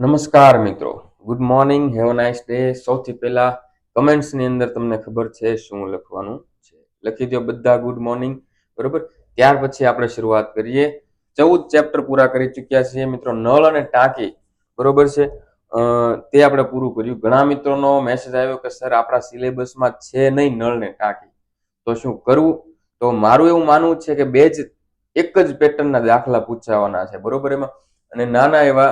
નમસ્કાર મિત્રો. Good morning have nice day સૌથી પહેલા કમેન્ટ્સની અંદર તમને ખબર છે શું લખવાનું છે. લખી દો બધા ગુડ મોર્નિંગ બરોબર? ત્યાર પછી આપણે શરૂઆત કરીએ. ચૌદ ચેપ્ટર પૂરા કરી ચૂક્યા છીએ મિત્રો. નળ અને ટાંકી. બરોબર છે? તે આપણે પૂરું કર્યું. ઘણા મિત્રોનો મેસેજ આવ્યો કે સર આપણા સિલેબસમાં છે નહીં નળ ને ટાંકી. તો શું કરવું? તો મારું એવું માનવું છે કે બે જ, એક જ પેટર્નના દાખલા પૂછાવાના છે. બરોબર એમાં? અને નાના એવા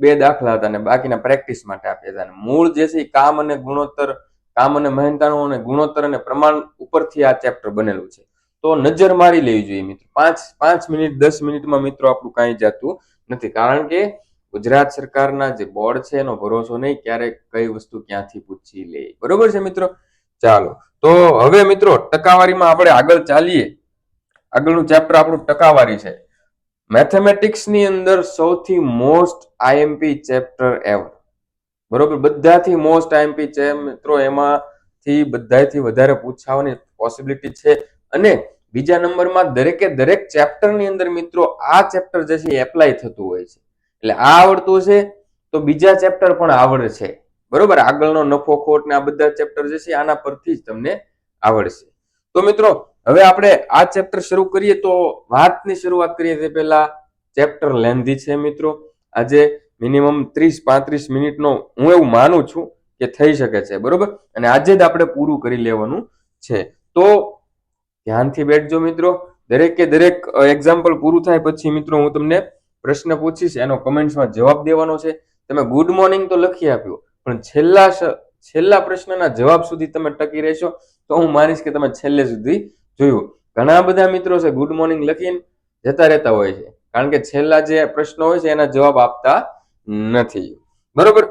બે દાખલા હતા અને બાકીના પ્રેક્ટિસ માટે આપ્યા હતા. અને મૂળ જે છે એ કામ અને ગુણોત્તર, કામ અને મહેનતાણું અને ગુણોત્તર અને પ્રમાણ ઉપરથી આ ચેપ્ટર બનેલું છે. તો નજર મારી લેવી જોઈએ મિત્રો. પાંચ પાંચ મિનિટ, દસ મિનિટમાં મિત્રો આપણું કાંઈ જતું નથી. કારણ કે ગુજરાત સરકારના જે બોર્ડ છે એનો ભરોસો નહીં ક્યારેક કઈ વસ્તુ ક્યાંથી પૂછી લે. બરોબર છે મિત્રો? ચાલો. તો હવે મિત્રો ટકાવારીમાં આપણે આગળ ચાલીએ. આગળનું ચેપ્ટર આપણું ટકાવારી છે. મેથેમેટિક્સની અંદર સૌથી મોસ્ટ આઈએમપી ચેપ્ટર એવર બરોબર? બધાથી મોસ્ટ આઈએમપી છે મિત્રો. એમાંથી બધાથી વધારે પૂછાવાની પોસિબિલિટી છે. અને બીજા નંબરમાં દરેકે દરેક ચેપ્ટરની અંદર મિત્રો આ ચેપ્ટર જે છે એપ્લાય થતું હોય છે. એટલે આ આવડતું છે, તો બીજા ચેપ્ટર પણ આવડે છે. બરોબર? આગળનો નફો ખોટ ને આ બધા ચેપ્ટર જે છે આના પરથી જ તમને આવડશે. તો મિત્રો હવે આપણે આ ચેપ્ટર શરૂ કરીએ તો વાતની શરૂઆત કરીએ તે પહેલા ચેપ્ટર લેન્ધી છે મિત્રો. આજે મિનિમમ ત્રીસ પાંત્રીસ મિનિટનો હું એવું માનું છું કે થઈ શકે છે, બરોબર? અને આજે જ આપણે પૂરું કરી લેવાનું છે. તો ધ્યાનથી બેઠજો મિત્રો. દરેકે દરેક એક્ઝામ્પલ પૂરું થાય પછી મિત્રો હું તમને પ્રશ્ન પૂછીશ, એનો કમેન્ટ્સમાં જવાબ દેવાનો છે. તમે ગુડ મોર્નિંગ તો લખી આપ્યો, પણ છેલ્લા છેલ્લા પ્રશ્નના જવાબ સુધી તમે ટકી રહેશો, તો હું માનીશ કે તમે છેલ્લે સુધી જોયું. ઘણા બધા મિત્રો છે ગુડ મોર્નિંગ લખીને જતા રહેતા હોય છે. કારણ કે છેલ્લા જે પ્રશ્નો હોય છે, એના જવાબ આપતા નથી. બરોબર?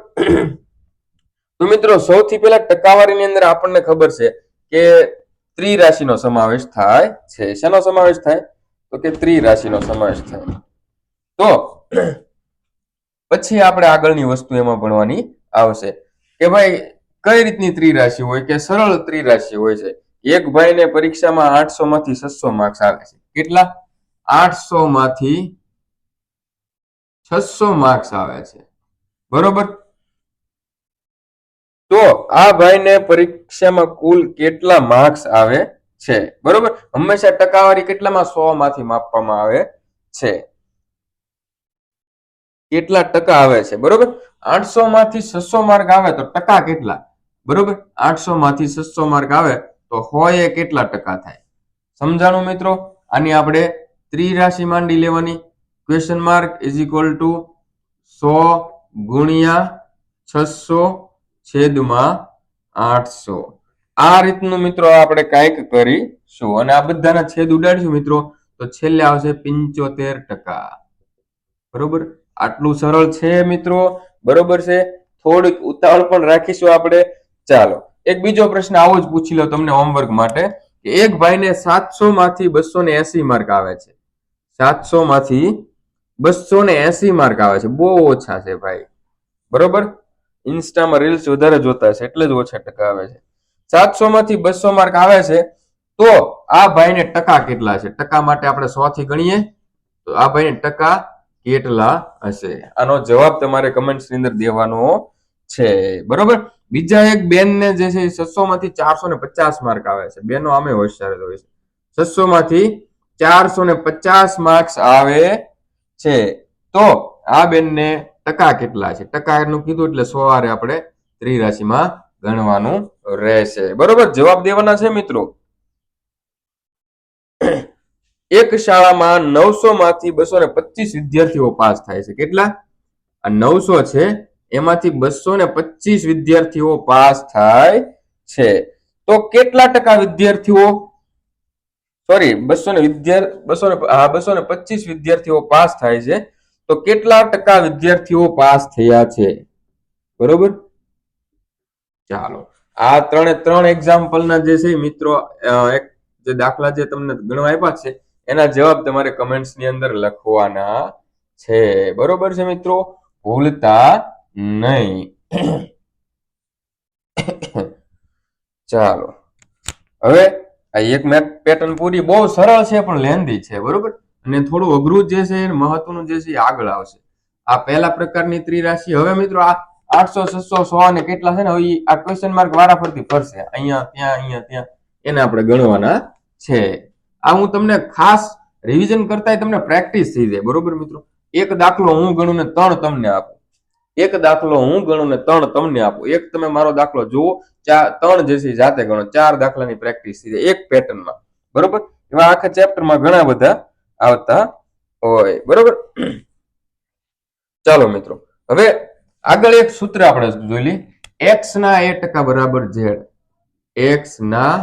તો મિત્રો, સૌથી પહેલા ટકાવારીની અંદર આપણને ખબર છે કે ત્રિરાશિનો સમાવેશ થાય છે. શેનો સમાવેશ થાય? તો કે ત્રિરાશિનો સમાવેશ થાય. તો પછી આપણે આગળની વસ્તુ એમાં ભણવાની આવશે કે ભાઈ, કઈ રીતની ત્રિરાશિ હોય કે સરળ ત્રિરાશિ હોય છે? એક ભાઈને પરીક્ષામાં આઠસો માંથી છસો માર્ક્સ આવે છે. કેટલા? આઠસો માંથી છસો માર્ક્સ આવે છે. બરોબર? તો આ ભાઈને પરીક્ષામાં કુલ કેટલા માર્ક્સ આવે છે? બરોબર? હંમેશા ટકાવારી કેટલામાં? સો માંથી માપવામાં આવે છે. કેટલા ટકા આવે છે? બરોબર? આઠસો માંથી છસો માર્ક આવે તો ટકા કેટલા? બરોબર? આઠસો માંથી છસો માર્ક આવે તો હોય એ કેટલા ટકા થાય? સમજાણું મિત્રો? આની આપણે ત્રિરાશિ માંડી લેવાની. Question mark is equal to સો ગુણ્યા છસો છેદમાં આઠસો. આ રીતનું મિત્રો આપણે કાંઈક કરીશું અને આ બધાના છેદ ઉડાડીશું મિત્રો. તો છેલ્લે આવશે પિંચોતેર ટકા. બરોબર? આટલું સરળ છે મિત્રો. બરોબર છે? થોડીક ઉતાવળ પણ રાખીશું આપણે. ચાલો. એક બીજો પ્રશ્ન આવો જ પૂછી લો તમને હોમવર્ક માટે એક ભાઈને સાતસો માંથી બસો ને એસી માર્ક આવે છે. સાતસો માંથી બસો ને એસી માર્ક આવે છે. બહુ ઓછા છે ભાઈ. બરોબર? ઇન્સ્ટામાં રીલ્સ વધારે જોતા છે એટલે જ ઓછા ટકા આવે છે. સાતસો માંથી બસો માર્ક આવે છે, તો આ ભાઈને ટકા કેટલા છે? ટકા માટે આપણે સો થી ગણીએ, તો આ ભાઈને ટકા કેટલા હશે? આનો જવાબ તમારે કમેન્ટ્સની અંદર દેવાનો છે. બરોબર? બીજા એક બેન ને જે છે છસો માંથી ચારસો ને પચાસ માર્ક આવે છે. બેનો આમે હોશિયાર જ હોય છે. છસો માંથી ચારસો ને પચાસ માર્ક્સ આવે છે. તો આ બેનને ટકા કેટલા છે? ટકા એનું કીધું એટલે સવારે આપણે ત્રિરાશિમાં ગણવાનું રહેશે. બરોબર? જવાબ દેવાના છે મિત્રો. એક શાળામાં નવસો માંથી બસો ને પચીસ વિદ્યાર્થીઓ પાસ થાય છે. કેટલા? આ નવસો છે એમાંથી બસો ને પચીસ વિદ્યાર્થીઓ પાસ થાય છે. તો કેટલા ટકા વિદ્યાર્થીઓ? સોરી બસો ને વિદ્યાર્થી બસો ને હા, બસો ને પચીસ વિદ્યાર્થીઓ પાસ થાય છે. તો કેટલા ટકા વિદ્યાર્થીઓ પાસ થયા છે? બરોબર? ચાલો. આ ત્રણે ત્રણ એક્ઝામ્પલના જે છે, મિત્રો એક જે દાખલા જે તમને ગણવા આપ્યા છે, એના જવાબ તમારે કમેન્ટ્સની અંદર લખવાના છે. બરોબર છે, મિત્રો? ભૂલતા નહીં. ચાલો. હવે આ એક મેપ પેટર્ન પૂરી બહુ સરળ છે, પણ લેન્ધી છે, બરોબર? અને થોડું અઘરું જે છે મહત્વનું જે છે આગળ આવશે. આ પહેલા પ્રકારની ત્રિરાશિ, હવે મિત્રો આ આઠસો, છસો, સો અને કેટલા છે ને, હવે આ ક્વેશ્ચન માર્ક વારાફરતી ફરશે. અહીંયા, ત્યાં અહીંયા, ત્યાં. એને આપણે ગણવાના છે. આ હું તમને ખાસ રિવિઝન કરતા તમને પ્રેક્ટિસ થઈ જાય, બરોબર મિત્રો? એક દાખલો હું ગણું ને ત્રણ તમને આપું. એક દાખલો હું ગણું ને ત્રણ તમને આપું. એક તમે મારો દાખલો જુઓ. ચાર ત્રણ જે જાતે ગણો. ચાર દાખલાની પ્રેક્ટિસ થઈ જાય એક પેટર્નમાં બરોબર? એવા આખા ચેપ્ટરમાં ઘણા બધા આવતા હોય. બરોબર? ચાલો મિત્રો. હવે આગળ એક સૂત્ર આપણે જોઈ લઈએ. એક્સ ના એ ટકા બરાબર ઝેડ એક્સ ના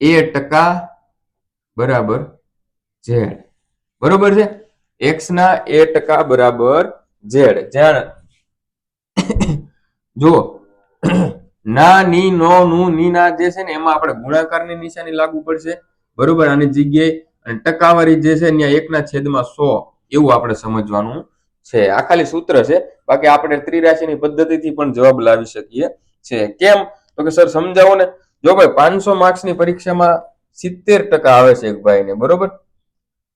એ ટકા બરાબર ઝેડ બરોબર છે? એક્સ ના એ ટકા બરાબર ઝેડ જ્યાં જુઓ. ના, ની, નો, નું, ની, ના જે છે ને એમાં આપણે ગુણાકારની નિશાની લાગુ પડશે. બરોબર? આની જગ્યાએ અને ટકાવારી જે છે ત્યાં એકના છેદમાં સો એવું આપણે સમજવાનું છે. આ ખાલી સૂત્ર છે. બાકી આપણે ત્રિરાશિની પદ્ધતિથી પણ જવાબ લાવી શકીએ છે. કેમ? તો કે સર, સમજાવો ને. જો ભાઈ, પાંચસો માર્ક્સની પરીક્ષામાં સિત્તેર ટકા આવે છે એક ભાઈને. બરોબર?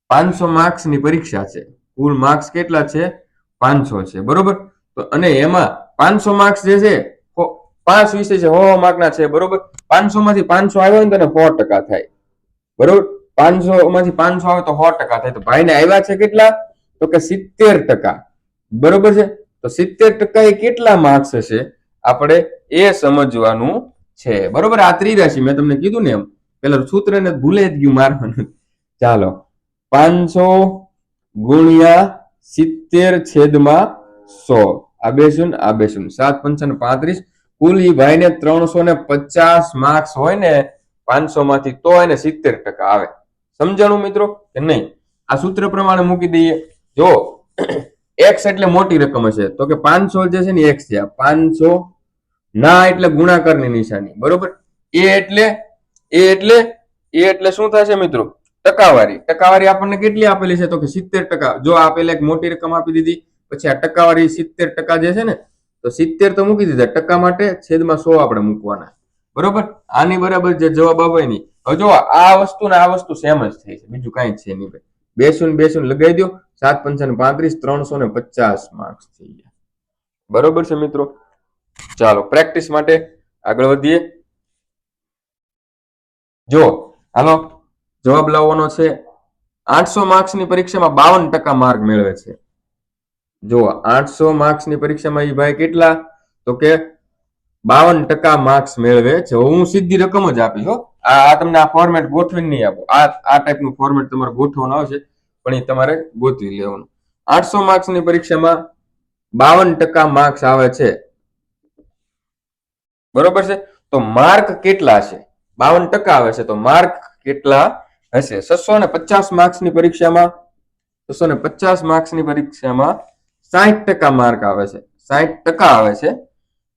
પાંચસો માર્ક્સની પરીક્ષા છે. કુલ માર્ક્સ કેટલા છે? પાંચસો છે, બરોબર? તો અને એમાં પાંચસો માર્ક્સ જે છે પાંચ વિષય છે સો માર્કના છે, બરોબર? પાંચસો માંથી પાંચસો આવ્યો ને તો સો ટકા થાય, બરોબર? પાંચસો માંથી પાંચસો આવે તો સો ટકા થાય. તો ભાઈને આવ્યા છે કેટલા? તો કે સિત્તેર ટકા, બરોબર છે? તો સિત્તેર ટકા એ કેટલા માર્ક્સ હશે? આપણે એ સમજવાનું છે, બરોબર? આ ત્રિરાશિ, મેં તમને કીધું ને એમ. પેલા સૂત્રને ભૂલે જ ગયું મારવાનું. ચાલો, પાંચસો ગુણ્યા સિત્તેર છેદમાં સો. આ બે શૂન્ય, આ બે સાત પંચાવન પાંત્રીસ. કુલ ઈ ભાઈને ત્રણસો ને પચાસ માર્ક્સ હોય ને પાંચસો માંથી તો એને સિત્તેર ટકા આવે. સમજાણું મિત્રો કે નહીં? આ સૂત્ર પ્રમાણે મૂકી દઈએ. જો એક્સ એટલે મોટી રકમ હશે, તો કે પાંચસો જે છે ને એક્સ છે. પાંચસો ના એટલે ગુણાકારની નિશાની. બરોબર? એ એટલે એ એટલે એ એટલે શું થશે મિત્રો? ટકાવારી. ટકાવારી આપણને કેટલી આપેલી છે? તો કે સિત્તેર ટકા. જો આપેલા એક મોટી રકમ આપી દીધી, પછી આ ટકાવારી સિત્તેર ટકા જે છે ને, તો સિત્તેર તો મૂકી દીધા. ટકા માટે છેદમાં સો આપણે મૂકવાના. બરોબર? આની બરાબર જે જવાબ આવે નહીં હવે જો આ વસ્તુ ને આ વસ્તુ સેમ જ થઈ છે. બીજું કાંઈ છે નહીં ભાઈ. બે શૂન્ય બે લગાવી દો. સાત પંચાવન પાંત્રીસ, ત્રણસો ને પચાસ માર્ક્સ થઈ ગયા. બરોબર છે મિત્રો? ચાલો પ્રેક્ટિસ માટે આગળ વધીએ. જો, હાલો. જવાબ લાવવાનો છે. આઠસો માર્ક્સની પરીક્ષામાં બાવન ટકા માર્ક મેળવે છે. જો આઠસો માર્ક્સની પરીક્ષામાં એ ભાઈ કેટલા? તો કે બાવન ટકા માર્ક્સ મેળવે છે. હું સીધી રકમ જ આપીશ, હો. આ તમને આ ફોર્મેટ ગોઠવીને નહીં આપો. આ આ ટાઈપનું ફોર્મેટ તમારે ગોઠવવાનું આવશે, પણ એ તમારે ગોતવી લેવાનું. આઠસો માર્ક્સની પરીક્ષામાં બાવન ટકા માર્ક્સ આવે છે. બરોબર છે? તો માર્ક કેટલા છે? બાવન ટકા આવે છે. તો માર્ક કેટલા હશે. છસો ને પચાસ માર્ક્સની પરીક્ષામાં, છસો ને પચાસ માર્ક્સની પરીક્ષામાં સાહીઠ ટકા માર્ક આવે છે. સાહીઠ ટકા આવે છે.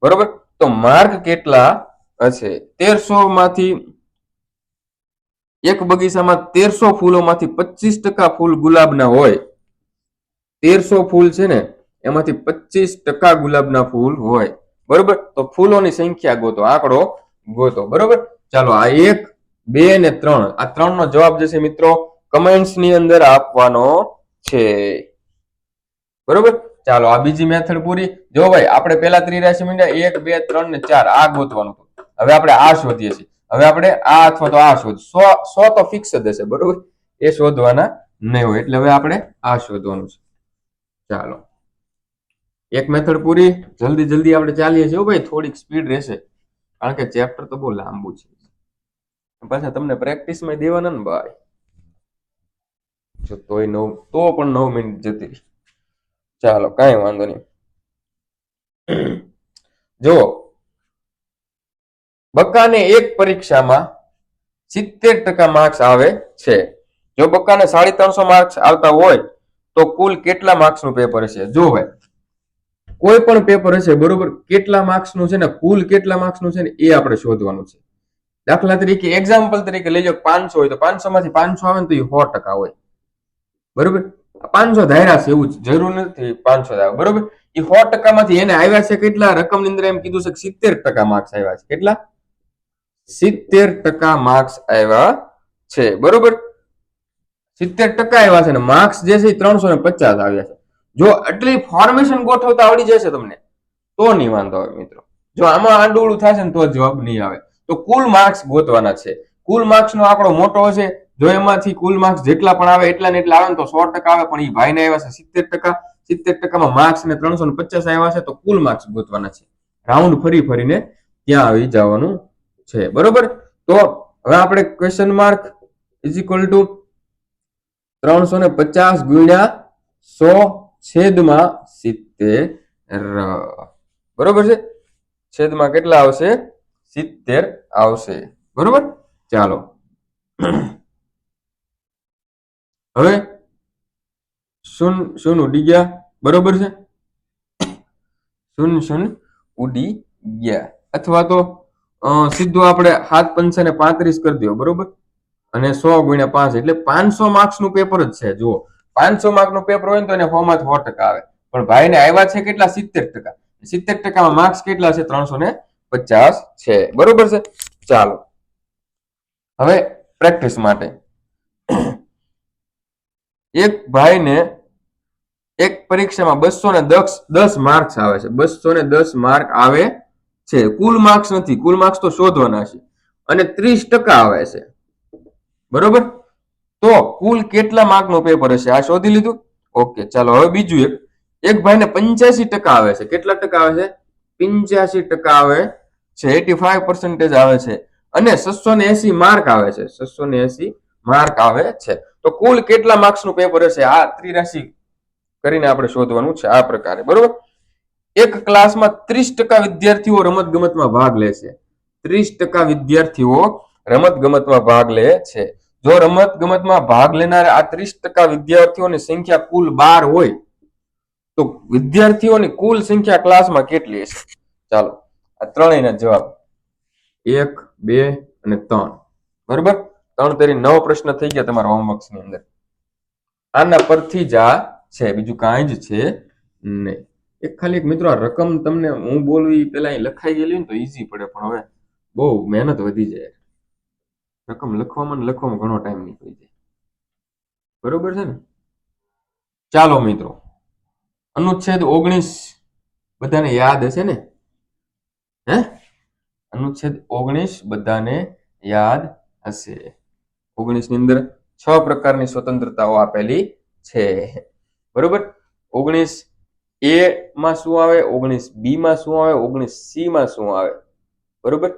બરોબર? તો માર્ક કેટલા હશે? તેરસો માંથી એક બગીચામાં તેરસો ફૂલોમાંથી પચીસ ટકા ફૂલ ગુલાબના હોય. તેરસો ફૂલ છે ને, એમાંથી પચીસ ટકા ગુલાબના ફૂલ હોય. બરોબર? તો ફૂલોની સંખ્યા ગોતો, આંકડો ગોતો. બરોબર? ચાલો, આ એક બે ને ત્રણ. આ ત્રણ નો જવાબ જે છે મિત્રો કમેન્ટ્સની અંદર આપવાનો છે. બરોબર? ચાલો, આ બીજી મેથડ પૂરી. જો ભાઈ, આપણે પેલા ત્રિરાશિ મીંડ્યા, એક, બે, ત્રણ ને ચાર, આ ગોતવાનું હવે આપણે આ શોધીએ છીએ. હવે આપણે આ અથવા તો આ શોધ. સો સો તો ફિક્સ જ હશે, બરોબર? એ શોધવાના નહીં હોય, એટલે હવે આપણે આ શોધવાનું છે. ચાલો. એક મેથડ પૂરી. જલ્દી જલ્દી આપણે ચાલીએ છીએ. ભાઈ, થોડીક સ્પીડ રહેશે. કારણ કે ચેપ્ટર તો બહુ લાંબુ છે. પાછા તમને પ્રેક્ટિસમાં દેવાના ને ભાઈ? જો તોય નવ, તો પણ નવ મિનિટ જતી ચાલો, કાંઈ વાંધો નહીં. જો બક્કાને એક પરીક્ષામાં સિત્તેર ટકા માર્ક્સ આવે છે. જો બક્કાને સાડી ત્રણસો માર્ક્સ આવતા હોય, તો કુલ કેટલા માર્ક્સનું પેપર હશે? જો ભાઈ. કોઈ પણ પેપર હશે, બરોબર? કેટલા માર્ક્સનું છે ને, કુલ કેટલા માર્ક્સનું છે ને, એ આપણે શોધવાનું છે. દાખલા તરીકે એક્ઝામ્પલ તરીકે લઈ જાઓ પાંચસો હોય તો પાંચસો માંથી પાંચસો આવે ને તો એ સો ટકા હોય. બરોબર? પાંચસો ધાર્યા છે, એવું જરૂર નથી, પાંચસો બરોબર? એ સો ટકામાંથી એને આવ્યા છે કેટલા? રકમની અંદર એમ કીધું છે કે સિત્તેર ટકા માર્ક્સ આવ્યા છે. કેટલા? સિત્તેર ટકા માર્ક્સ આવ્યા છે. બરોબર? સિત્તેર ટકા આવ્યા છે ને માર્ક્સ જે છે એ ત્રણસો ને પચાસ આવ્યા છે. જો આટલી ફોર્મેશન ગોઠવતા આવડી જશે તમને, તો નહીં વાંધો આવે મિત્રો. જો આમાં આંડોળું થશે ને તો જવાબ નહીં આવે. તો કુલ માર્ક્સ ગોતવાના છે. કુલ માર્ક્સ નો આંકડો મોટો હશે, જો એમાંથી કુલ માર્ક્સ જેટલા પણ આવે એટલા ને એટલા આવે ને તો સો ટકા આવે, પણ એ ભાઈને આવ્યા છે સિત્તેર ટકા. સિત્તેર ટકામાં માર્ક્સ ને ત્રણસો ને પચાસ આવ્યા છે, તો કુલ માર્ક્સ ગોતવાના છે. રાઉન્ડ ફરી ફરીને ત્યાં આવી જવાનું છે. બરોબર? તો હવે આપણે question mark is equal to ત્રણસો ને પચાસ ગુણ્યા સો છેદમાં સિત્તેર. બરોબર છે? છેદમાં કેટલા આવશે? સિત્તેર આવશે. બરોબર? ચાલો. હવે શૂન શૂન ઉડી ગયા. બરોબર છે? સુન સુન ઉડી ગયા. અથવા તો સીધું આપણે હાથ પંચે ને પાંત્રીસ કરી દો. બરોબર? અને સો ગુણ્યા પાંચ એટલે પાંચસો માર્ક્સનું પેપર જ છે. જુઓ. પાંચસો માર્કનું પેપર હોય ને તો એને ફોર્મમાં સો ટકા આવે. પણ ભાઈને આવ્યા છે કેટલા? સિત્તેર ટકા. સિત્તેર ટકામાં માર્ક્સ કેટલા છે? ત્રણસો ને પચાસ છે. બરોબર છે? ચાલો. હવે પ્રેક્ટિસ માટે. એક ભાઈને એક પરીક્ષામાં બસો ને દસ દસ માર્ક્સ આવે છે. બસો ને દસ માર્ક આવે છે. કુલ માર્ક્સ નથી. કુલ માર્ક્સ તો શોધવાના છે. અને ત્રીસ ટકા આવે છે. બરોબર? તો કુલ કેટલા માર્કનું પેપર હશે? આ શોધી લીધું? ઓકે, ચાલો. હવે બીજું એક. એક ભાઈને પંચ્યાસી ટકા આવે છે. કેટલા ટકા આવે છે? પંચ્યાસી ટકા આવે છે, એટી ફાઈવ પર્સન્ટેજ આવે છે અને છસો ને એસી માર્ક આવે છે છસો ને એસી માર્ક આવે છે. તો કુલ કેટલા માર્ક્સનું પેપર હશે? આ ત્રિરાશી કરીને આપણે શોધવાનું છે આ પ્રકારે, બરોબર? એક ક્લાસમાં ત્રીસ ટકા વિદ્યાર્થીઓ રમત ગમતમાં ભાગ લે છે. ત્રીસ ટકા વિદ્યાર્થીઓ રમત ગમતમાં ભાગ લે છે. જો રમત ગમતમાં ભાગ લેનાર આ ત્રીસ ટકા વિદ્યાર્થીઓની સંખ્યા કુલ બાર હોય તો વિદ્યાર્થીઓની કુલ સંખ્યા ક્લાસમાં કેટલી હશે? ચાલો, આ ત્રણેયના જવાબ. એક, બે અને ત્રણ. બરોબર? ત્રણ તેરી નવ પ્રશ્ન થઈ ગયા તમારા હોમવર્ક્સની અંદર. આના પરથી જ આ છે, બીજું કાંઈ જ છે નહીં. એક ખાલી એક મિત્રો, આ રકમ તમને હું બોલવી પેલા અહીં લખાઈ ગયેલી ને તો ઈઝી પડે, પણ હવે બહુ મહેનત વધી જાય. રકમ લખવામાં ને લખવામાં ઘણો ટાઈમ નીકળી જાય. બરોબર છે ને? ચાલો મિત્રો અનુચ્છેદ ઓગણીસ. બધાને યાદ હશે ને? હે? અનુચ્છેદ ઓગણીસ બધાને યાદ હશે. ઓગણીસની અંદર છ પ્રકારની સ્વતંત્રતાઓ આપેલી છે. બરોબર? ઓગણીસ એ માં શું આવે? ઓગણીસ બી માં શું આવે? ઓગણીસ સી માં શું આવે? બરોબર?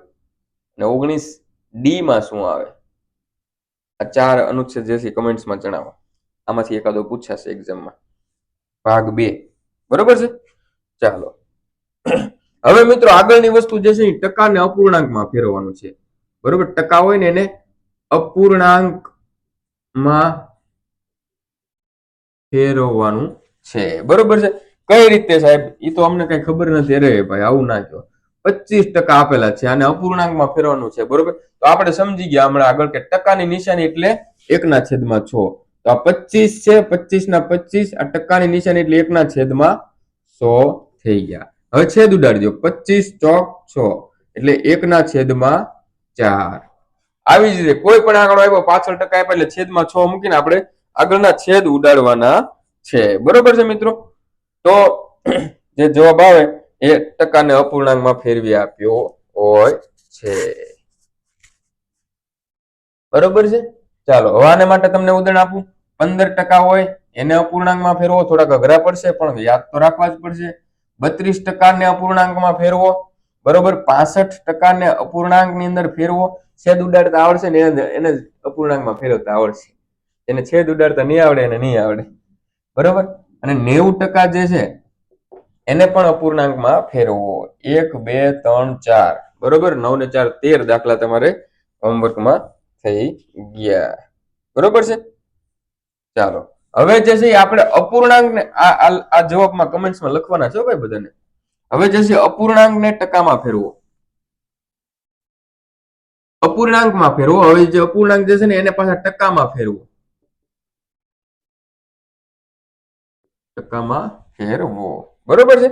અને ઓગણીસ ડી માં શું આવે? આ ચાર અનુચ્છેદ જે છે કમેન્ટ્સમાં જણાવો. આમાંથી એકાદો પૂછાશે એક્ઝામમાં ભાગ બે. બરોબર છે? ચાલો. હવે મિત્રો આગળની વસ્તુ જે છે એ ટકા અપૂર્ણાંકમાં ફેરવવાનું છે. બરોબર? ટકા હોય ને એને અપૂર્ણાંકમાં ફેરવવાનું છે. બરોબર છે? કઈ રીતે સાહેબ? એ તો અમને કઈ ખબર નથી. અરે ભાઈ, આવું ના કહો પચીસ ટકા આપેલા છે. અને અપૂર્ણાંકમાં ફેરવાનું છે. બરોબર? તો આપણે સમજી ગયા હમણાં આગળ કે ટકાની નિશાની એટલે એકના છેદમાં છ. તો આ પચીસ છે, પચીસ ના પચીસ, આ ટકાની નિશાની એટલે એકના છેદમાં સો થઈ ગયા. હવે છેદ ઉડાડી દો પચીસ ચોક છ, એટલે એકના છેદમાં ચાર. આવી જ રીતે કોઈ પણ આંકડો આવ્યો પાછળ ટકા આપ્યા, એટલે છેદમાં છ મૂકીને આપણે આગળના છેદ ઉડાડવાના છે. બરોબર છે મિત્રો? તો જે જવાબ આવે, એ ટકાને અપૂર્ણાંકમાં ફેરવી આપ્યો હોય છે. બરોબર છે? ચાલો, હવે આને માટે તમને ઉદાહરણ આપું. પંદર ટકા હોય, એને અપૂર્ણાંકમાં ફેરવો, થોડાક અઘરા પડશે, પણ યાદ તો રાખવા જ પડશે. બત્રીસ ટકાને અપૂર્ણાંકમાં ફેરવો, બરોબર? પાસઠ ટકાને અપૂર્ણાંકની અંદર ફેરવો. છેદ ઉડાડતા આવડશે ને એને અપૂર્ણાંકમાં ફેરવતા આવડશે. એને છેદ ઉડાડતા નહીં આવડે, એને નહીં આવડે. બરોબર? અને નેવું ટકા જે છે, એને પણ અપૂર્ણાંકમાં ફેરવો. એક, બે, ત્રણ, ચાર. બરોબર? નવ ને ચાર, તેર દાખલા તમારે હોમવર્કમાં થઈ ગયા. બરોબર છે? ચાલો. હવે જે છે આપણે અપૂર્ણાંક ને આ આ- જવાબમાં કમેન્ટ્સમાં લખવાના છો ભાઈ બધાને. હવે જે છે અપૂર્ણાંક ને ટકામાં ફેરવો. અપૂર્ણાંકમાં ફેરવો. હવે જે અપૂર્ણાંક જે છે ને એને પાછા ટકામાં ફેરવો. ટકામાં ફેરવો. બરોબર છે?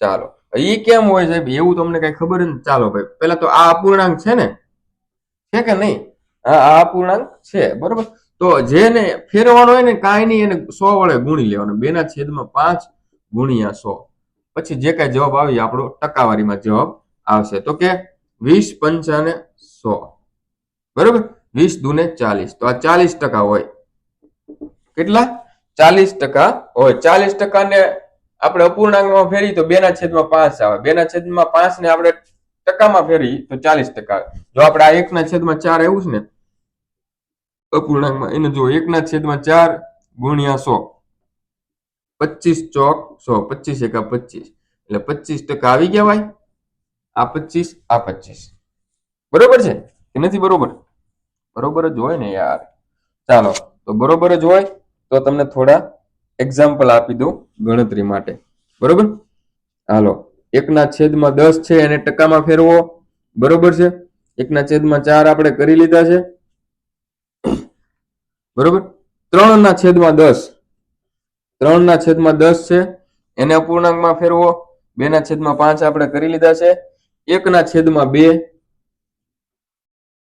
ચાલો. એ કેમ હોય છે એવું તમને કઈ ખબર નથી ચાલો ભાઈ. પેલા તો આ અપૂર્ણાંક છે ને? છે કે નહીં? આ અપૂર્ણાંક છે. બરોબર? તો જેને ફેરવાનો હોય ને કાંઈ નહીં, એને સો વડે ગુણી લેવાનો. બેના છેદમાં પાંચ ગુણ્યા સો. પછી જે કાંઈ જવાબ આવી આપણો ટકાવારીમાં જવાબ આવશે. તો કે વીસ પંચાને સો. બરોબર? વીસ દુને ચાલીસ. તો આ ચાલીસ ટકા હોય. કેટલા? ચાલીસ ટકા હોય. ચાલીસ ટકાને આપણે અપૂર્ણાંકમાં ફેરી તો બેના છેદમાં પાંચ આવે. બેના છેદમાં પાંચ ને આપણે ટકામાં ફેરી તો ચાલીસ ટકા. જો આપણે આ એકના છેદમાં ચાર એવું છે ને અપૂર્ણાંકમાં એને જો એકના છેદમાં ચાર ગુણ્યા સો. પચીસ ચોક સો, પચીસ એકા પચીસ. એટલે પચીસ ટકા આવી ગયા ભાઈ. આ પચીસ આ પચીસ. બરોબર છે કે નથી બરોબર? બરોબર જ હોય ને યાર. ચાલો, તો બરોબર જ હોય તો તમને થોડા એક્ઝામ્પલ આપી દઉં ગણતરી માટે. બરોબર? હાલો, એકના છેદમાં દસ છે, એને ટકામાં ફેરવો. બરોબર છે? એકના છેદમાં ચાર આપણે કરી લીધા છે. બરોબર? ત્રણ ના છેદમાં દસ. ત્રણ ના છેદમાં દસ છે. એને અપૂર્ણાંકમાં ફેરવો. બે ના છેદમાં પાંચ આપણે કરી લીધા છે. એક ના છેદમાં બે.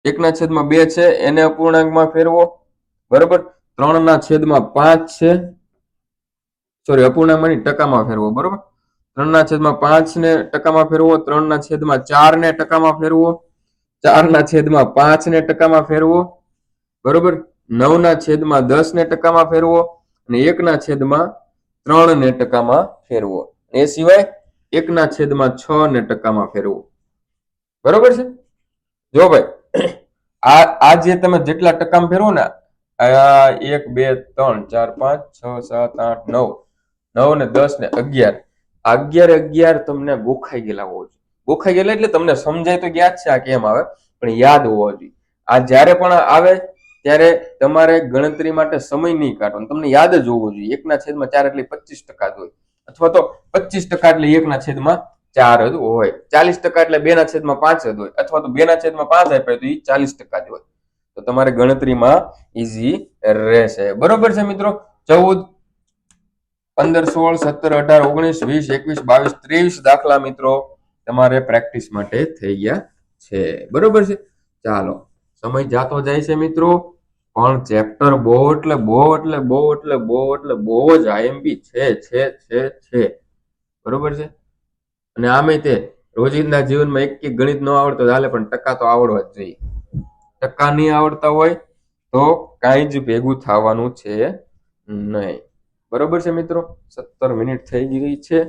એક ના છેદમાં બે છે. એને અપૂર્ણાંકમાં ફેરવો. બરોબર? ત્રણ ના છેદમાં પાંચ છે. સોરી અપૂર્ણાંકમાં નહીં, ટકામાં ફેરવો. બરોબર? ત્રણ ના છેદમાં પાંચ ને ટકામાં ફેરવો. ત્રણ ના છેદમાં ચાર ને ટકામાં ફેરવો. ચાર ના છેદમાં પાંચ ને ટકામાં ફેરવો. બરોબર? નવ ના છેદમાં દસ ને ટકામાં ફેરવો અને એક ના છેદમાં ત્રણ ને ટકામાં ફેરવો. એ સિવાય એક ના છેદમાં છ ને ટકામાં ફેરવો. બરોબર છે? જો ભાઈ, આ જે તમે જેટલા ટકામાં ફેરવો ને એક, બે, ત્રણ, ચાર, પાંચ, છ, સાત, આઠ, નવ નવ ને દસ ને અગિયાર. અગિયાર અગિયાર તમને ગોખાઈ ગયેલા હોવો જોઈએ. ગોખાઈ ગયેલા એટલે તમને સમજાય તો યાદ છે આ કેમ આવે, પણ યાદ હોવો જોઈએ. આ જ્યારે પણ આવે ત્યારે તમારે ગણતરી માટે સમય નહીં કાઢવાનો. તમને યાદ જ હોવો જોઈએ, એકના છેદમાં ચાર એટલે પચીસ ટકા જ હોય. અથવા તો પચીસ ટકા એટલે એકના છેદમાં ચાર જ હોય. ચાલીસ ટકા એટલે બે ના છેદમાં પાંચ જ હોય. અથવા તો બે ના છેદમાં પાંચ આપ્યા તો એ ચાલીસ ટકા જ હોય. તો તમારે ગણતરીમાં ઈઝી રહેશે. બરોબર છે મિત્રો? ચૌદ, પંદર, સોળ, સત્તર, અઢાર, ઓગણીસ, વીસ, એકવીસ, બાવીસ, ત્રેવીસ દાખલા મિત્રો તમારે પ્રેક્ટિસ માટે થઈ ગયા છે. બરોબર છે? ચાલો, સમય જાતો જાય છે મિત્રો. પણ ચેપ્ટર બહુ એટલે બહુ એટલે બહુ એટલે બહુ એટલે બહુ જ આઈએમપી છે છે છે છે. બરોબર છે? અને આમે તે રોજિંદા જીવનમાં એક એક ગણિત ન આવડતો ચાલે પણ ટકા તો આવડવા જ જોઈએ. ટકા નહીં આવડતા હોય તો કાંઈ જ ભેગું થવાનું છે નહીં. બરોબર છે મિત્રો? સત્તર મિનિટ થઈ ગઈ છે.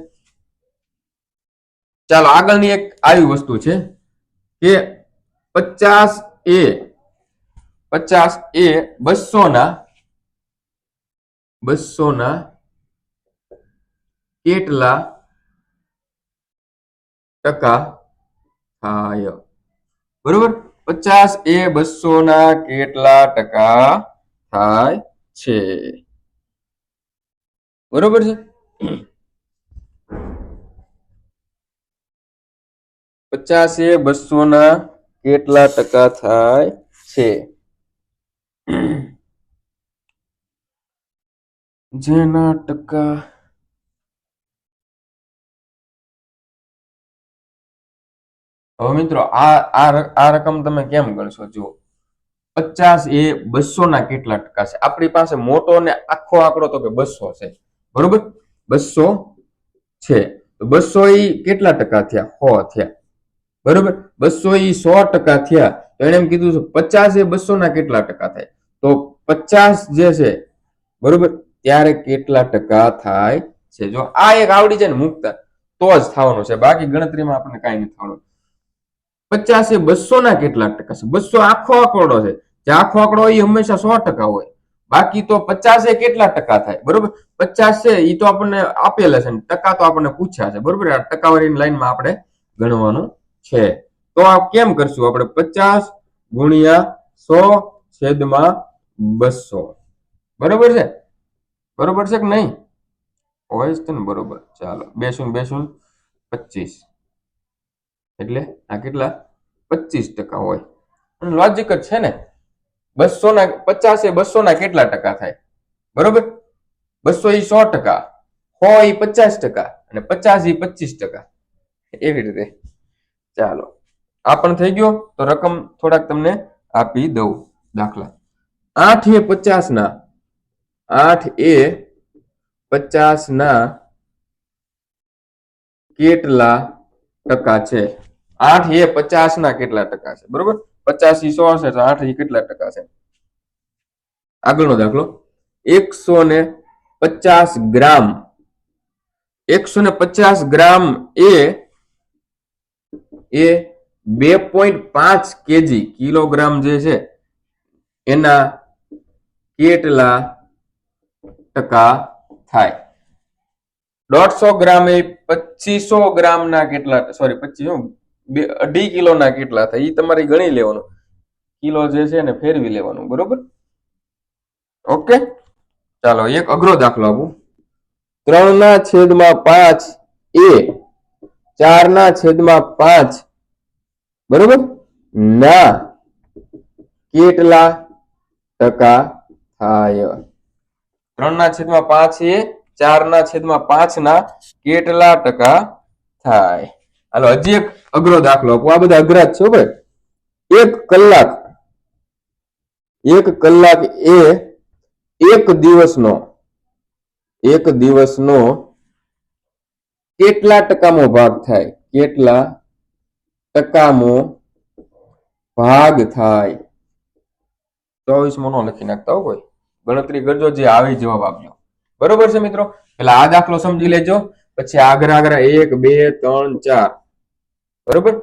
ચાલો આગળની એક આવી વસ્તુ છે કે પચાસ એ પચાસ એ બસો ના બસો ના કેટલા ટકા થાય બરોબર પચાસ એ બસો ના કેટલા ટકા થાય છે બરોબર છે પચાસ એ બસો ના કેટલા ટકા થાય છે જેના ટકા હવે મિત્રો, આ આ રકમ તમે કેમ ગણશો? જુઓ. પચાસ એ બસો ના કેટલા ટકા છે? આપણી પાસે મોટો ને આખો આંકડો તો કે બસો છે. બરોબર? બસો છે. તો બસો એ કેટલા ટકા થયા? સો થયા. બરોબર? બસો એ સો ટકા થયા. તો એને એમ કીધું છે, પચાસ એ બસો ના કેટલા ટકા થાય? તો પચાસ જે છે, બરોબર? ત્યારે કેટલા ટકા થાય છે? જો આ એક આવડી જાય ને મુકતા, તો જ થવાનું છે. બાકી ગણતરીમાં આપણને કાંઈ નહીં થવાનું. પચાસ બસો ના કેટલા ટકા છે. બસો આખો આંકડો છે. જે આખો આંકડો હોય એ હંમેશા સો ટકા હોય. બાકી તો પચાસ એ કેટલા ટકા થાય? બરોબર? પચાસ છે એ તો આપણને આપેલા છે ટકા તો આપણને પૂછ્યા છે. બરોબર? આ ટકાવારીની લાઈનમાં આપણે ગણવાનું છે. તો આ કેમ કરશું આપણે? પચાસ ગુણ્યા સો છેદમાં બસો. બરોબર છે? બરોબર છે કે નહીં? હોય જ ને બરોબર. ચાલો બે શૂન્ય બે પચીસ. એટલે આ કેટલા? પચીસ ટકા હોય. અને લોજિક જ છે ને બસો ના પચાસ એ બસો ના કેટલા ટકા થાય? બરોબર? બસો ઈ સો ટકા. સો ઈ પચાસ ટકા. અને પચાસ ઈ પચીસ ટકા. એવી રીતે. ચાલો. આ પણ થઈ ગયો. તો રકમ થોડાક તમને આપી દઉં દાખલા. આઠ એ પચાસ ના આઠ એ પચાસ ના કેટલા ટકા છે? આઠ એ પચાસ ના કેટલા ટકા છે? બરોબર? પચાસ સો હશે તો આઠ એ કેટલા ટકા છે? આગળનો દાખલો. એકસો ને પચાસ ગ્રામ. એકસો ને પચાસ ગ્રામ એ એ બે પોઈન્ટ પાંચ કેજી કિલોગ્રામ જે છે, એના કેટલા ટકા થાય. દોઢસો ગ્રામ એ પચીસો ગ્રામ ના કેટલા સોરી પચીસો બે, અઢી કિલો ના કેટલા થાય એ તમારે ગણી લેવાનું. કિલો જે છે ને ફેરવી લેવાનું, બરોબર? ઓકે? ચાલો, એક અઘરો દાખલો આપું. ત્રણ ના છેદમાં પાંચ એ ચાર ના છેદમાં પાંચ, બરોબર? ના, કેટલા ટકા થાય? ત્રણ ના છેદમાં પાંચ એ ચાર ના છેદમાં પાંચ ના કેટલા ટકા થાય? હાલો, હજી એક અઘરો દાખલો આપો. આ બધા અઘરા જ છો ભાઈ. એક કલાક એક કલાક એ એક દિવસનો એક દિવસનો કેટલા ટકામો ભાગ થાય? કેટલા ટકામો ભાગ થાય? ચોવીસ નો લખી નાખતા, હો કોઈ ગણતરી કરજો જે આવી જવાબ આપજો. બરોબર છે મિત્રો? એટલે આ દાખલો સમજી લેજો. પછી આગળ આગળ એક, બે, ત્રણ, ચાર. બરોબર?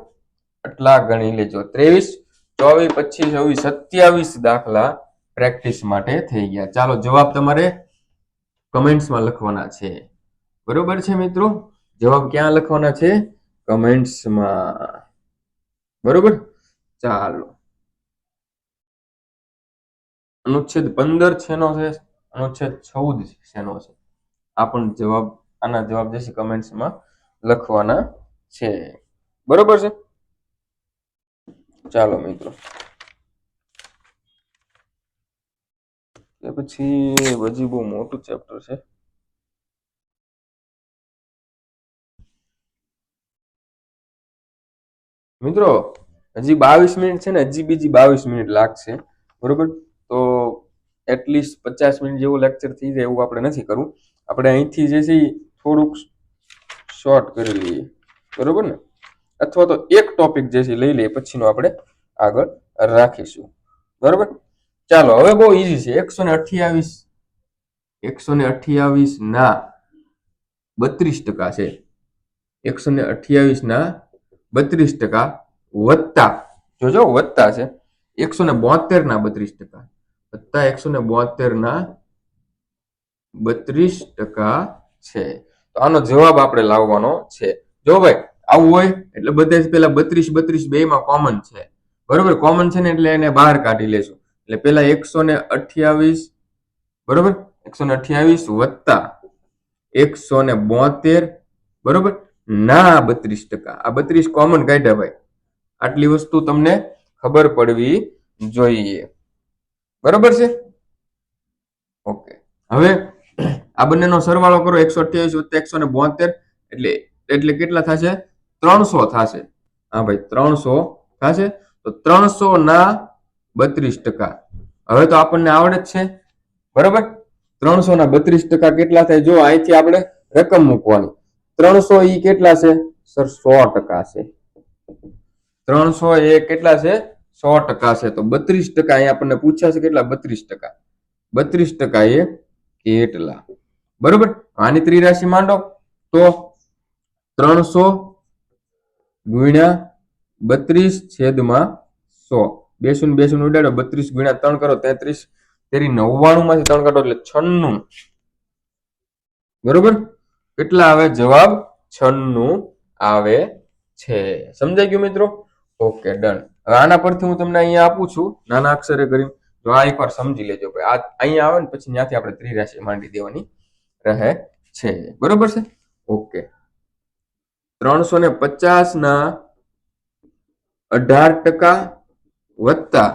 આટલા ગણી લેજો. ત્રેવીસ, ચોવીસ, પચીસ, છવ્વીસ, સત્યાવીસ દાખલા પ્રેક્ટિસ માટે થઈ ગયા. ચાલો જવાબ તમારે કમેન્ટ્સમાં લખવાના છે. બરોબર છે મિત્રો? જવાબ ક્યાં લખવાના છે? કમેન્ટ્સમાં. બરોબર? ચાલો. અનુચ્છેદ પંદર છેનો છે, અનુચ્છેદ ચૌદ શેનો છે. આ પણ જવાબ, આના જવાબ જે છે કમેન્ટ્સમાં લખવાના છે. બરોબર છે? ચાલો મિત્રો. પછી હજી બહુ મોટું ચેપ્ટર છે. મિત્રો, હજી બાવીસ મિનિટ છે ને, હજી બીજી બાવીસ મિનિટ લાગશે. બરોબર? એટલીસ્ટ પચાસ મિનિટ જેવું લેક્ચર થઈ જાય એવું આપણે નથી કરવું. આપણે અહીંથી જે છે થોડુંક શોર્ટ કરી લઈએ. બરોબર ને? અથવા તો એક ટોપિક જે છે લઈ લઈએ, પછીનો આપણે આગળ રાખીશું. બરોબર? ચાલો, હવે બહુ ઈઝી છે. એકસો ને અઠ્યાવીસ એકસો ને અઠ્યાવીસ ના બત્રીસ ટકા છે. એકસો ને અઠ્યાવીસ ના બત્રીસ ટકા વત્તા. જોજો, વત્તા છે. એકસો ને બોતેર ના બત્રીસ ટકા. વત્તા એકસો ને બોતેર ના બત્રીસ ટકા છે. તો આનો જવાબ આપણે લાવવાનો છે. જો ભાઈ, આવું હોય એટલે બધા જ પેલા બત્રીસ બત્રીસ બે માં કોમન છે. બરોબર? કોમન છે ને એટલે એને બહાર કાઢી લેશું. એટલે પેલા એકસો ને અઠ્યાવીસ, બરોબર? એકસો ને અઠ્યાવીસ વત્તા એકસો ને બોતેર, બરોબર? ના, બત્રીસ ટકા. આ બત્રીસ કોમન કાઢ્યા ભાઈ. આટલી વસ્તુ તમને ખબર પડવી જોઈએ. બરોબર છે? ઓકે. હવે આ બંનેનો સરવાળો કરો એકસો અઠ્યાવીસ વત્તા એકસો ને બોતેર, એટલે એટલે કેટલા થશે? ત્રણસો થશે. હા ભાઈ, ત્રણસો થશે. તો ત્રણસો ના બત્રીસ ટકા. હવે તો આપણને આવડે જ છે. બરોબર? ત્રણસો ના બત્રીસ ટકા કેટલા થાય? જો અહીંથી આપણે રકમ મૂકવાની. ત્રણસો ઈ કેટલા છે? સર, સો ટકા છે. ત્રણસો એ કેટલા છે? સો ટકા છે. તો બત્રીસ ટકા અહીંયા આપણને પૂછ્યા છે કેટલા? બત્રીસ ટકા. બત્રીસ ટકા એ કેટલા? બરોબર? આની ત્રિરાશિ માંડો. તો ત્રણસો ગુણ્યા બત્રીસ છેદમાં સો. બે શૂન્ય ઉડાડો. બત્રીસ ગુણ્યા ત્રણ કરો તેત્રીસ. તેરી નવ્વાણું માંથી ત્રણ કાઢો એટલે છન્નું. બરોબર? કેટલા આવે? જવાબ છન્નું આવે છે. સમજાઈ ગયું મિત્રો? Okay, done. હવે આના પરથી હું તમને અહીંયા આપું છું, નાના અક્ષરે કરી તો આ એકવાર સમજી લેજો ભાઈ. આ અહીંયા આવે ને પછી ત્યાંથી આપણે ત્રિરાશી માંડી દેવાની રહે છે. બરોબર છે? ઓકે. ત્રણસો ને પચાસ ના અઢાર ટકા વત્તા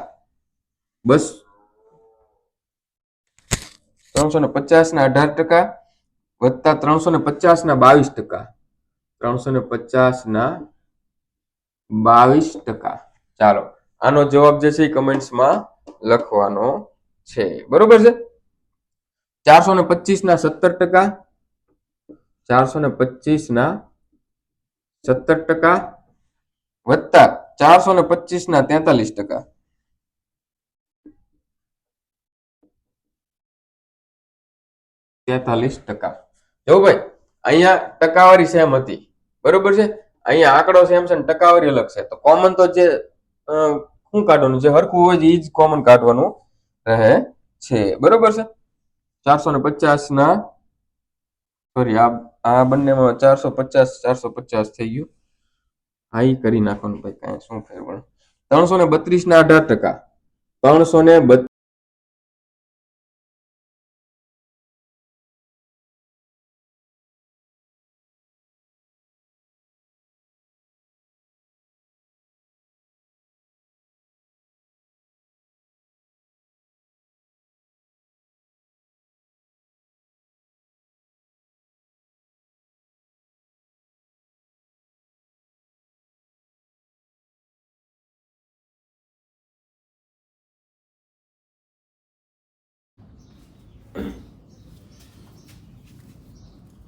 બસ. ત્રણસો ને પચાસ ના અઢાર ટકા વત્તા ત્રણસો ને પચાસ ના બાવીસ ટકા. ત્રણસો ને પચાસ ના બાવીસ ટકા. ચાલો, આનો જવાબ જે છે એ કમેન્ટ્સમાં લખવાનો છે. બરોબર છે? ચારસો ને પચીસ ના સત્તર ટકા ચારસો ને પચીસ ના સત્તર ટકા વત્તા ચારસો ને પચીસ ના તેતાલીસ ટકા. તેતાલીસ ટકા. જો ભાઈ, અહીંયા ટકાવારી સેમ હતી. બરોબર છે? અહીંયા આંકડો સેમ છે ટકાવારી અલગ છે. તો કોમન તો જે શું કાઢવાનું છે? હરખું હોય એ જ કોમન કાઢવાનું રહે છે. બરોબર છે? ચારસો ને પચાસ ના સોરી આ આ બંનેમાં ચારસો પચાસ ચારસો પચાસ થઈ ગયું. હાઈ કરી નાખવાનું ભાઈ, કાંઈ શું ફેર ત્રણસો ને બત્રીસ ના અઢાર ટકા. ત્રણસો ને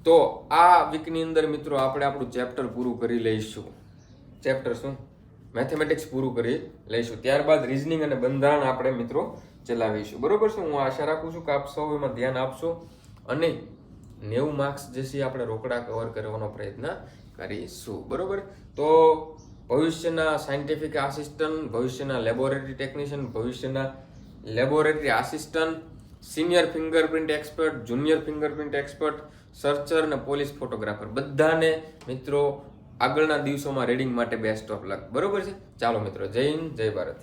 તો આ વીકની અંદર મિત્રો આપણે આપણું ચેપ્ટર પૂરું કરી લઈશું. ચેપ્ટર શું? મેથેમેટિક્સ પૂરું કરી લઈશું. ત્યારબાદ રિઝનિંગ અને બંધારણ આપણે મિત્રો ચલાવીશું. બરોબર છે? હું આશા રાખું છું કે આપ સૌ એમાં ધ્યાન આપશો અને નેવું માર્ક્સ જે છે આપણે રોકડા કવર કરવાનો પ્રયત્ન કરીશું. બરોબર? તો ભવિષ્યના સાયન્ટિફિક આસિસ્ટન્ટ ભવિષ્યના લેબોરેટરી ટેકનિશિયન ભવિષ્યના laboratory assistant senior fingerprint expert junior fingerprint expert searcher અને પોલીસ ફોટોગ્રાફર. બધાને મિત્રો આગળના દિવસોમાં રીડિંગ માટે બેસ્ટ ઓફ લક બરોબર છે? ચાલો મિત્રો, જય હિન્દ, જય ભારત.